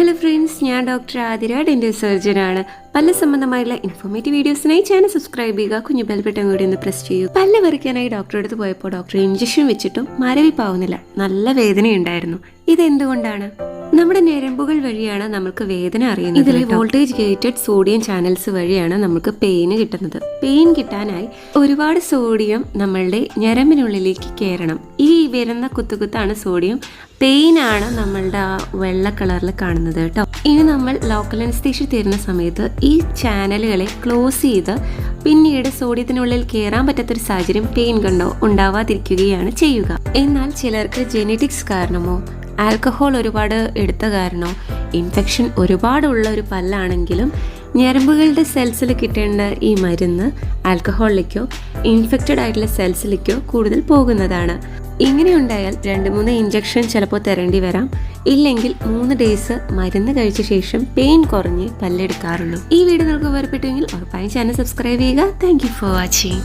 Hello friends ഞാൻ doctor Athira dental സർജനാണ് പല്ല് സംബന്ധമായുള്ള ഇൻഫോർമേറ്റീവ് വീഡിയോസിനായി ചാനൽ സബ്സ്ക്രൈബ് ചെയ്യുക. കുഞ്ഞു ബെൽ ബട്ടൺ കൂടി ഒന്ന് പ്രസ് ചെയ്യൂ. പല്ല പറിക്കാനായി ഡോക്ടറെ അടുത്ത് പോയപ്പോൾ ഡോക്ടർ ഇഞ്ചക്ഷൻ വെച്ചിട്ടും മരവിപ്പാവുന്നില്ല. നല്ല വേദനയുണ്ടായിരുന്നു. ഇതെന്തുകൊണ്ടാണ്? നമ്മുടെ ഞരമ്പുകൾ വഴിയാണ് നമുക്ക് വേദന അറിയുന്നത്. ഇതിലെ വോൾട്ടേജ് ഗേറ്റഡ് സോഡിയം ചാനൽസ് വഴിയാണ് നമുക്ക് പെയിന് കിട്ടുന്നത്. പെയിൻ കിട്ടാനായി ഒരുപാട് സോഡിയം നമ്മളുടെ ഞരമ്പിനുള്ളിലേക്ക് കയറണം. ഈ വരുന്ന കുത്തുകുത്താണ് സോഡിയം. പെയിൻ ആണ് നമ്മളുടെ ആ വെള്ള കളറിൽ കാണുന്നത് കേട്ടോ. ഇനി നമ്മൾ ലോക്കൽ അനസ്തേഷ്യ തരുന്ന സമയത്ത് ഈ ചാനലുകളെ ക്ലോസ് ചെയ്ത് പിന്നീട് സോഡിയത്തിനുള്ളിൽ കയറാൻ പറ്റാത്തൊരു സാഹചര്യം പെയിൻ കണ്ടോ ഉണ്ടാവാതിരിക്കുകയാണ് ചെയ്യുക. എന്നാൽ ചിലർക്ക് ജെനറ്റിക്സ് കാരണമോ ആൽക്കഹോൾ ഒരുപാട് എടുത്ത കാരണമോ ഇൻഫെക്ഷൻ ഒരുപാടുള്ള ഒരു പല്ലാണെങ്കിലും ഞരമ്പുകളുടെ സെൽസിൽ കിട്ടേണ്ട ഈ മരുന്ന് ആൽക്കഹോളിലേക്കോ ഇൻഫെക്റ്റഡ് ആയിട്ടുള്ള സെൽസിലേക്കോ കൂടുതൽ പോകുന്നതാണ്. ഇങ്ങനെ ഉണ്ടായാൽ രണ്ട് മൂന്ന് ഇഞ്ചക്ഷൻ ചിലപ്പോൾ തരേണ്ടി വരാം. ഇല്ലെങ്കിൽ മൂന്ന് ഡേയ്സ് മരുന്ന് കഴിച്ച ശേഷം പെയിൻ കുറഞ്ഞ് പല്ലെടുക്കാറുള്ളൂ. ഈ വീഡിയോ നിങ്ങൾക്ക് ഉപകാരപ്പെട്ടുവെങ്കിൽ ഉറപ്പായും ചാനൽ സബ്സ്ക്രൈബ് ചെയ്യുക. Thank for watching